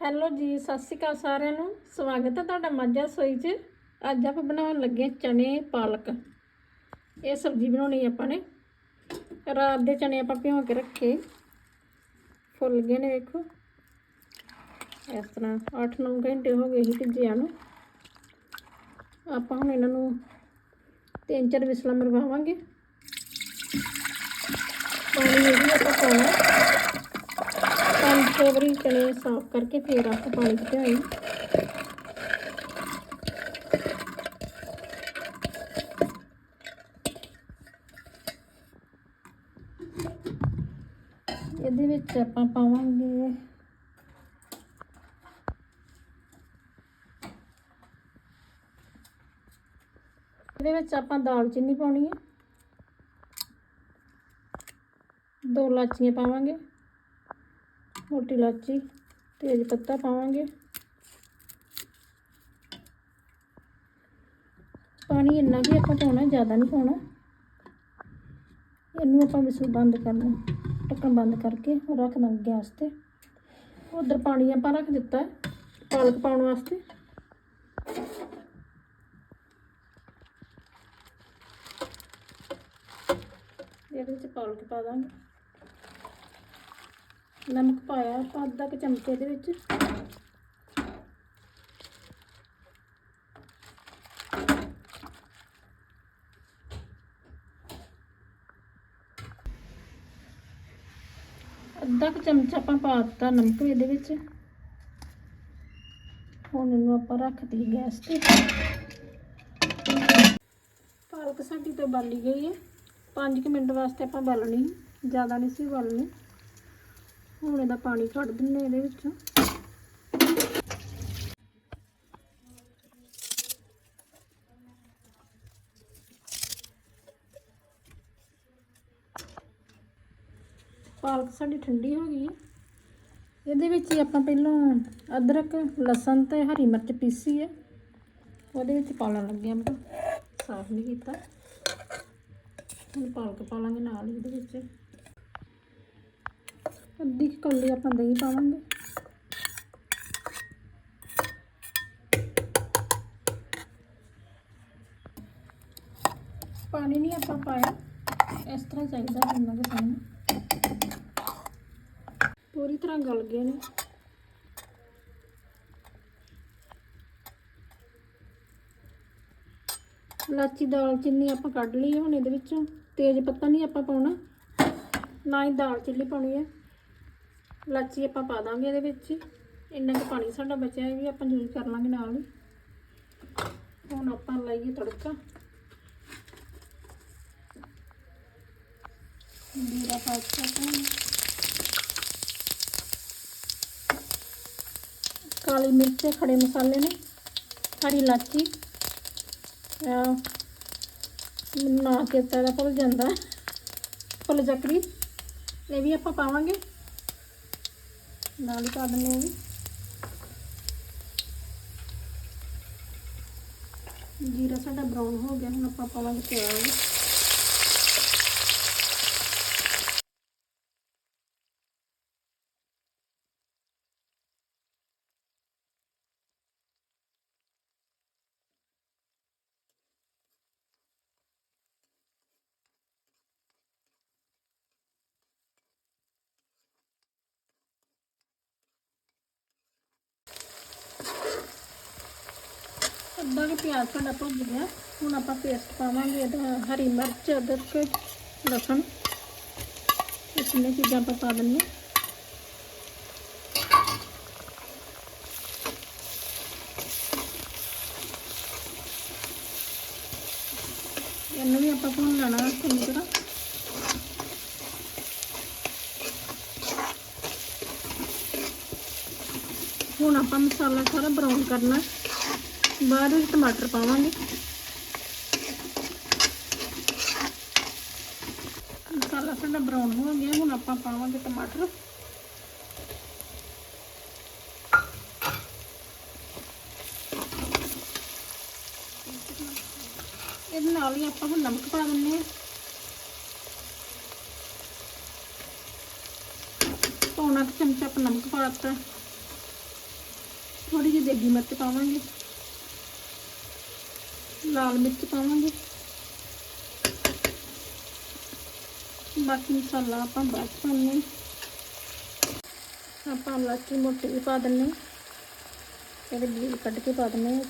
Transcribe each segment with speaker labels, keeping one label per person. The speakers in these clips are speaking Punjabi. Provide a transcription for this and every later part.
Speaker 1: ਹੈਲੋ ਜੀ, ਸਤਿ ਸ਼੍ਰੀ ਅਕਾਲ ਸਾਰਿਆਂ ਨੂੰ। ਸਵਾਗਤ ਹੈ ਤੁਹਾਡਾ ਮਾਝਾ ਸੋਈ 'ਚ। ਅੱਜ ਆਪਾਂ ਬਣਾਉਣ ਲੱਗੇ ਚਨੇ ਪਾਲਕ। ਇਹ ਸਬਜ਼ੀ ਬਣਾਉਣੀ ਆਪਾਂ ਨੇ। ਰਾਤ ਦੇ ਚਨੇ ਆਪਾਂ ਭਿਓ ਕੇ ਰੱਖੇ। ਫੁੱਲ ਗਏ ਨੇ ਵੇਖੋ। ਇਸ ਤਰ੍ਹਾਂ 8-9 ਘੰਟੇ ਹੋ ਗਏ ਸੀ ਭਿੱਜਿਆਂ ਨੂੰ। ਆਪਾਂ ਹੁਣ ਇਹਨਾਂ ਨੂੰ ਤਿੰਨ ਚਾਰ ਵਿਸਲਾਂ ਮਰਵਾਵਾਂਗੇ। ਪਾਣੀ ਇਹ ਵੀ ਆਪਾਂ ਪਾਉਣਾ ਵਾਰੀ ਚਨੇ ਸਾਫ਼ ਕਰਕੇ ਫੇਰ ਆਪਾਂ ਪਾਣੀ ਚ ਇਹਦੇ ਵਿੱਚ ਆਪਾਂ ਪਾਵਾਂਗੇ ਇਹਦੇ ਵਿੱਚ ਆਪਾਂ ਦਾਲਚੀਨੀ ਪਾਉਣੀ ਹੈ। ਦੋ ਲਾਚੀਆਂ ਪਾਵਾਂਗੇ। ਮੋਟੀ ਇਲਾਚੀ, ਤੇਜ ਪੱਤਾ ਪਾਵਾਂਗੇ। ਪਾਣੀ ਇੰਨਾ ਵੀ ਆਪਾਂ ਪਾਉਣਾ, ਜ਼ਿਆਦਾ ਨਹੀਂ ਪਾਉਣਾ। ਇਹਨੂੰ ਆਪਾਂ ਵਿਸਲ ਬੰਦ ਕਰਨਾ, ਢੱਕਣ ਬੰਦ ਕਰਕੇ ਰੱਖ ਦਾਂਗੇ ਗੈਸ ਤੇ। ਉਧਰ ਪਾਣੀ ਆਪਾਂ ਰੱਖ ਦਿੱਤਾ, ਪਾਲਕ ਪਾਉਣ ਵਾਸਤੇ। ਇਹਦੇ ਵਿੱਚ ਪਾਲਕ ਪਾ ਦਾਂਗੇ। ਨਮਕ ਪਾਇਆ ਆਪਾਂ ਅੱਧਾ ਕੁ ਚਮਚੇ ਦੇ ਵਿੱਚ। ਅੱਧਾ ਕੁ ਚਮਚਾ ਆਪਾਂ ਪਾ ਦਿੱਤਾ ਨਮਕ ਇਹਦੇ ਵਿੱਚ। ਹੁਣ ਇਹਨੂੰ ਆਪਾਂ ਰੱਖਦੀ ਗੈਸ ਤੇ। ਪਾਲਕ ਸਾਡੀ ਤੋਂ ਬਾਲੀ ਗਈ ਹੈ। 5 ਮਿੰਟ ਵਾਸਤੇ ਆਪਾਂ ਬਾਲਣੀ, ਜ਼ਿਆਦਾ ਨਹੀਂ ਸੀ ਬਾਲਣੀ। ਹੁਣ ਇਹਦਾ ਪਾਣੀ ਕੱਢ ਦਿੰਨੇ ਇਹਦੇ ਵਿੱਚੋਂ। ਪਾਲਕ ਸਾਡੀ ਠੰਡੀ ਹੋ ਗਈ। ਇਹਦੇ ਵਿੱਚ ਹੀ ਆਪਾਂ ਪਹਿਲਾਂ ਅਦਰਕ, ਲਸਣ ਤੇ ਹਰੀ ਮਿਰਚ ਪੀਸੀ ਹੈ। ਉਹਦੇ ਵਿੱਚ ਪਾਲਣ ਲੱਗੇ ਆਪਾਂ। ਸਾਫ਼ ਨਹੀਂ ਕੀਤਾ। ਹੁਣ ਪਾਲਕ ਪਾ ਲਾਂਗੇ ਨਾਲ ਹੀ ਇਹਦੇ ਵਿੱਚ। ਅੱਧੀ ਕੁ ਕੌਲੀ ਆਪਾਂ ਦਹੀਂ ਪਾਵਾਂਗੇ। ਪਾਣੀ ਨਹੀਂ ਆਪਾਂ ਪਾਇਆ। ਇਸ ਤਰ੍ਹਾਂ ਚਾਹੀਦਾ ਜਿੰਨਾ ਕਿ ਪਾਣੀ। ਪੂਰੀ ਤਰ੍ਹਾਂ ਗਲ ਗਏ ਨੇ। ਲਾਚੀ ਦਾਲ ਚੀਨੀ ਆਪਾਂ ਕੱਢ ਲਈ ਹੁਣ ਇਹਦੇ ਵਿੱਚੋਂ। ਤੇਜ਼ ਪੱਤਾ ਨਹੀਂ ਆਪਾਂ ਪਾਉਣਾ। ਨਾ ਹੀ ਦਾਲ ਚੀਨੀ ਪਾਉਣੀ ਹੈ ਲਾਚੀ ਆਪਾਂ ਪਾ ਦਾਂਗੇ ਇਹਦੇ ਵਿੱਚ ਇੰਨਾ ਕੁ ਪਾਣੀ ਸਾਡਾ ਬਚਿਆ ਇਹ ਵੀ ਆਪਾਂ ਯੂਜ਼ ਕਰ ਲਾਂਗੇ ਨਾਲ ਹੀ। ਹੁਣ ਆਪਾਂ ਲਾਈਏ ਤੜਕਾ। ਜੀਰਾ ਪਾ ਕਾਲੀ ਮਿਰਚ, ਖੜੇ ਮਸਾਲੇ ਨੇ, ਹਰੀ ਇਲਾਚੀ ਨਾ ਚੇਤਾ ਦਾ ਭੁੱਲ ਜਾਂਦਾ। ਫੁੱਲ ਚੱਕਰੀ ਇਹ ਵੀ ਆਪਾਂ ਪਾਵਾਂਗੇ। ਨਾਲ ਹੀ ਪਾ ਦਿੰਦੇ ਹਾਂ ਵੀ ਜੀਰਾ ਸਾਡਾ ਬਰਾਊਨ ਹੋ ਗਿਆ, ਹੁਣ ਆਪਾਂ ਪਾਵਾਂਗੇ ਪਿਆਜ਼। ਅੱਧਾ ਕਿ ਪਿਆਜ਼ ਸਾਡਾ ਭੁੱਜ ਗਿਆ। ਹੁਣ ਆਪਾਂ ਪੇਸਟ ਪਾਵਾਂਗੇ ਇਹਦਾ ਹਰੀ ਮਿਰਚ, ਅਦਰਕ, ਲਸਣ। ਇਸ ਤਿੰਨੇ ਚੀਜ਼ਾਂ ਆਪਾਂ ਪਾ ਦਿੰਦੇ ਇਹਨੂੰ ਵੀ ਆਪਾਂ ਭੁੰਨ ਲੈਣਾ ਚੰਗੀ ਤਰ੍ਹਾਂ। ਹੁਣ ਆਪਾਂ ਮਸਾਲਾ ਸਾਰਾ ਬਰਾਊਨ ਕਰਨਾ। ਬਾਅਦ ਵਿੱਚ ਟਮਾਟਰ ਪਾਵਾਂਗੇ। ਮਸਾਲਾ ਸਾਡਾ ਬਰਾਊਨ ਹੋ ਗਿਆ, ਹੁਣ ਆਪਾਂ ਪਾਵਾਂਗੇ ਟਮਾਟਰ। ਇਹਦੇ ਨਾਲ ਹੀ ਆਪਾਂ ਹੁਣ ਨਮਕ ਪਾ ਦਿੰਦੇ ਹਾਂ। ਪੌਣਾ ਕੁ ਚਮਚਾ ਆਪਾਂ ਨਮਕ ਪਾ ਦਿੱਤਾ। ਥੋੜੀ ਜਿਹੀ ਦੇਗੀ ਮਿਰਚ ਪਾਵਾਂਗੇ। ਲਾਲ ਮਿਰਚ ਪਾਵਾਂਗੇ ਬਾਕੀ ਮਸਾਲਾ ਆਪਾਂ ਬਾਅਦ 'ਚ ਪਾਉਂਦੇ ਹਾਂ ਆਪਾਂ ਲਾਚੀ ਮੋਟੀ ਵੀ ਪਾ ਦਿੰਦੇ ਹਾਂ ਇਹਦੇ ਬੀਜ ਕੱਢ ਕੇ ਪਾ ਦਿੰਦੇ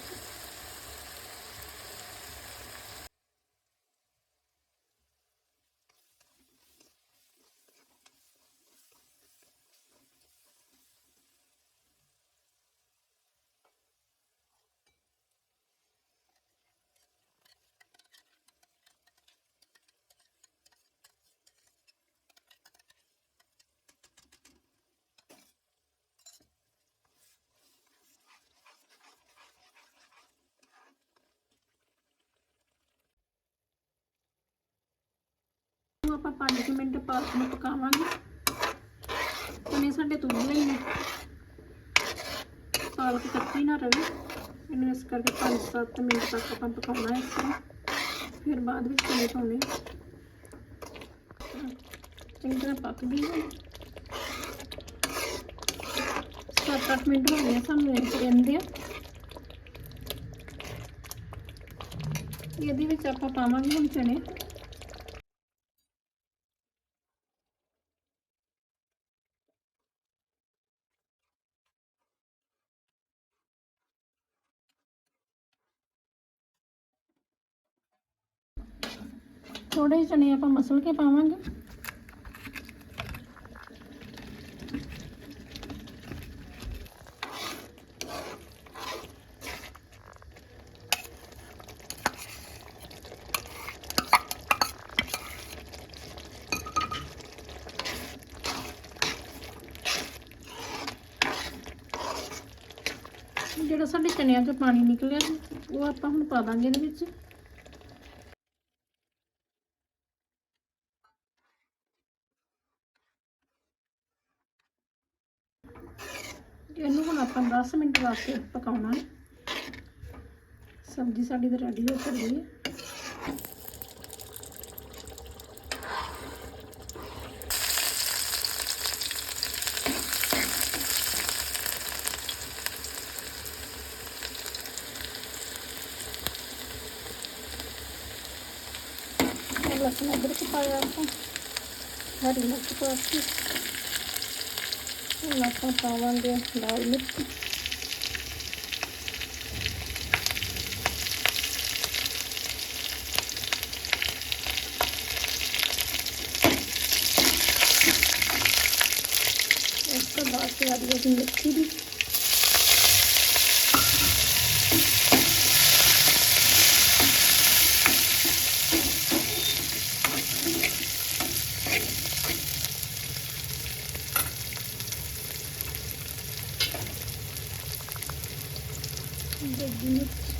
Speaker 1: 5 ਮਿੰਟ ਪਾਲਕ ਨੂੰ ਪਕਾਵਾਂਗੇ। ਚਨੇ ਸਾਡੇ ਤੁਲ ਲਈ ਨੇ। ਪਾਲਕ ਕੱਚੀ ਨਾ ਰਵੇ। ਇਹਨੂੰ ਇਸ ਕਰਕੇ 5-7 ਮਿੰਟ ਤੱਕ ਆਪਾਂ ਪਕਾਉਣਾ ਹੈ ਇਸ ਫਿਰ ਬਾਅਦ ਵਿੱਚ ਚਨੇ ਪਾਉਣੇ ਚੰਗੀ ਤਰ੍ਹਾਂ ਪੱਕ ਗਈ ਹੈ 7-8 ਮਿੰਟ ਹੋ ਗਏ ਸਾਨੂੰ ਇਹ ਰਹਿੰਦੇ ਆ। ਇਹਦੇ ਵਿੱਚ ਆਪਾਂ ਪਾਵਾਂਗੇ ਹੁਣ ਚਨੇ। ਥੋੜੇ ਜਿਹੇ ਚਨੇ ਆਪਾਂ ਮਸਲ ਕੇ ਪਾਵਾਂਗੇ। ਜਿਹੜਾ ਸਾਡੇ ਚਨਿਆਂ 'ਚੋਂ ਪਾਣੀ ਨਿਕਲਿਆ ਸੀ, ਉਹ ਆਪਾਂ ਹੁਣ ਪਾ ਦਾਂਗੇ ਇਹਦੇ ਵਿੱਚ ਇਹਨੂੰ ਹੁਣ ਆਪਾਂ 10 ਮਿੰਟ ਵਾਸਤੇ ਪਕਾਉਣਾ। ਹੈ ਸਬਜ਼ੀ ਸਾਡੀ ਤਾਂ ਰੈਡੀ ਹੋ ਚੱਲੀ ਹੈ। ਇਹ ਲਸਣ ਅਦਰਕ ਪਾਇਆ ਆਪਾਂ। ਹਰੀ ਮਿਰਚ ਪਾ ਕੇ। ਹੁਣ ਆਪਾਂ ਇਸ ਤੋਂ ਬਾਅਦ ਫਿਰ ਆ ਜਾਏਗੀ ਮਿਰਚੀ ਦੀ ਦੇਗੀ ਮਿਰਚ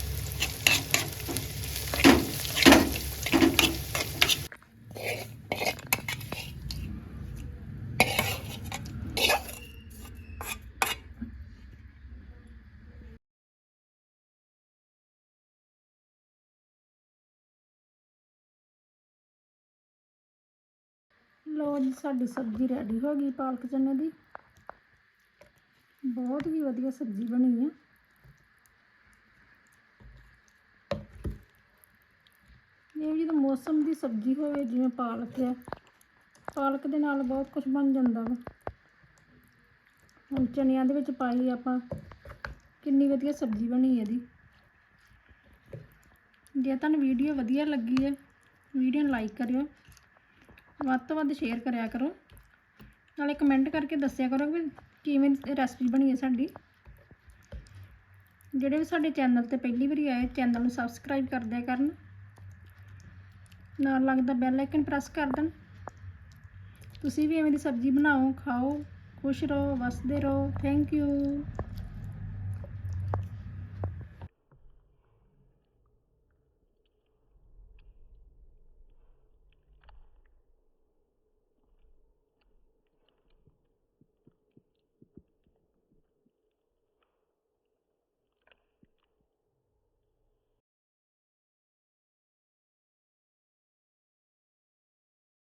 Speaker 1: ਲੋ ਜੀ, ਸਾਡੀ ਸਬਜ਼ੀ ਰੈਡੀ ਹੋ ਗਈ ਪਾਲਕ ਚਨੇ ਦੀ। ਬਹੁਤ ਹੀ ਵਧੀਆ ਸਬਜ਼ੀ ਬਣੀ ਹੈ ਇਹ ਜਦੋਂ ਮੌਸਮ ਦੀ ਸਬਜ਼ੀ ਹੋਵੇ, ਜਿਵੇਂ ਪਾਲਕ ਹੈ ਪਾਲਕ ਦੇ ਨਾਲ ਬਹੁਤ ਕੁਝ ਬਣ ਜਾਂਦਾ ਵਾ। ਹੁਣ ਚਨਿਆਂ ਦੇ ਵਿੱਚ ਪਾਈ ਆਪਾਂ, ਕਿੰਨੀ ਵਧੀਆ ਸਬਜ਼ੀ ਬਣੀ ਇਹਦੀ। ਜੇ ਤੁਹਾਨੂੰ ਵੀਡੀਓ ਵਧੀਆ ਲੱਗੀ ਹੈ ਵੀਡੀਓ ਨੂੰ ਲਾਈਕ ਕਰਿਓ। ਵੱਧ ਤੋਂ ਵੱਧ ਸ਼ੇਅਰ ਕਰਿਆ ਕਰੋ। ਨਾਲੇ ਕਮੈਂਟ ਕਰਕੇ ਦੱਸਿਆ ਕਰੋ ਵੀ ਕਿਵੇਂ ਰੈਸਪੀ ਬਣੀ ਹੈ ਸਾਡੀ। ਜਿਹੜੇ ਵੀ ਸਾਡੇ ਚੈਨਲ ਤੇ ਪਹਿਲੀ ਵਾਰੀ ਆਏ ਚੈਨਲ ਨੂੰ ਸਬਸਕ੍ਰਾਈਬ ਕਰ ਦਿਆ ਕਰਨ। ਨਾਲ ਲੱਗਦਾ ਬੈਲ ਆਈਕਨ ਪ੍ਰੈਸ ਕਰ ਦੇਣ। ਤੁਸੀਂ ਵੀ ਐਵੇਂ ਦੀ ਸਬਜ਼ੀ ਬਣਾਓ, ਖਾਓ, ਖੁਸ਼ ਰਹੋ, ਵਸਦੇ ਰਹੋ। Thank you